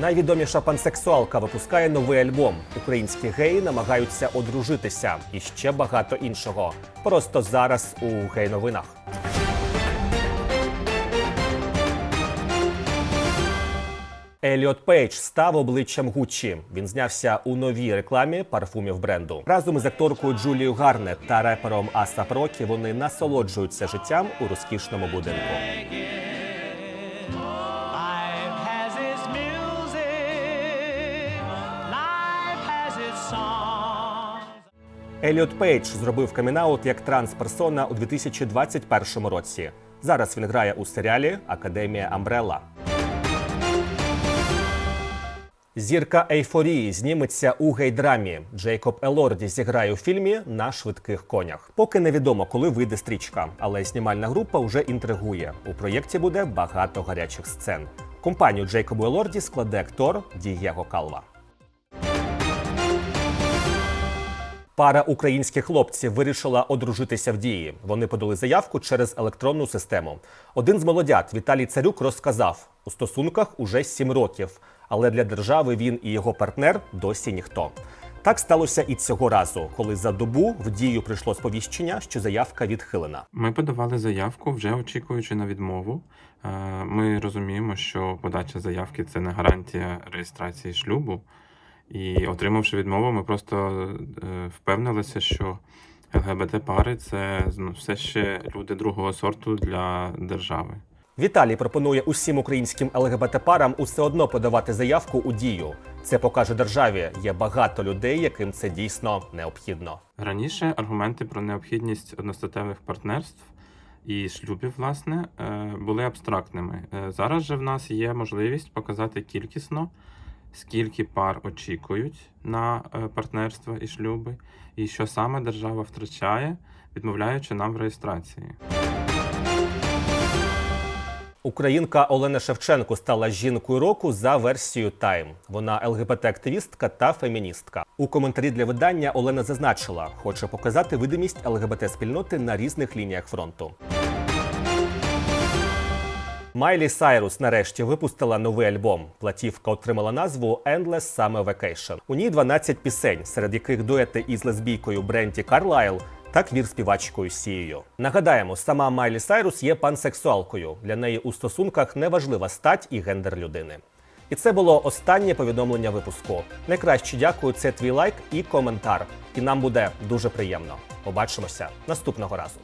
Найвідоміша пансексуалка випускає новий альбом. Українські геї намагаються одружитися і ще багато іншого. Просто зараз у гей-новинах. Еліот Пейдж став обличчям Гуччі. Він знявся у новій рекламі парфумів бренду. Разом із акторкою Джулією Гарнет та репером Асап Рокі вони насолоджуються життям у розкішному будинку. Еліот Пейдж зробив камінаут як трансперсона у 2021 році. Зараз він грає у серіалі Академія Амбрелла. Зірка ейфорії зніметься у гейдрамі. Джейкоб Елорді зіграє у фільмі на швидких конях. Поки невідомо, коли вийде стрічка, але знімальна група вже інтригує. У проєкті буде багато гарячих сцен. Компанію Джейкобу Елорді складе актор Дієго Калва. Пара українських хлопців вирішила одружитися в дії. Вони подали заявку через електронну систему. Один з молодят Віталій Царюк розказав: у стосунках уже сім років, але для держави він і його партнер досі ніхто. Так сталося і цього разу, коли за добу в дію прийшло сповіщення, що заявка відхилена. Ми подавали заявку, вже очікуючи на відмову. Е, Ми розуміємо, що подача заявки це не гарантія реєстрації шлюбу. І отримавши відмову, ми просто е, впевнилися, що ЛГБТ-пари це ну, все ще люди другого сорту для держави. Віталій пропонує усім українським ЛГБТ-парам усе одно подавати заявку у дію. Це покаже державі. Є багато людей, яким це дійсно необхідно. Раніше аргументи про необхідність одностатевих партнерств і шлюбів, власне, е, були абстрактними. Е, Зараз же в нас є можливість показати кількісно, скільки пар очікують на е, партнерство і шлюби, і що саме держава втрачає, відмовляючи нам в реєстрації. Українка Олена Шевченко стала жінкою року за версією Time. Вона ЛГБТ-активістка та феміністка. У коментарі для видання Олена зазначила, хоче показати видимість ЛГБТ-спільноти на різних лініях фронту. Майлі Сайрус нарешті випустила новий альбом. Платівка отримала назву Endless Summer Vacation. У ній 12 пісень, серед яких дуети із лесбійкою Бренті Карлайл та квір співачкою Сією. Нагадаємо, сама Майлі Сайрус є пансексуалкою. Для неї у стосунках не важлива стать і гендер людини. І це було останнє повідомлення випуску. Найкраще дякую, це твій лайк і коментар. І нам буде дуже приємно. Побачимося наступного разу.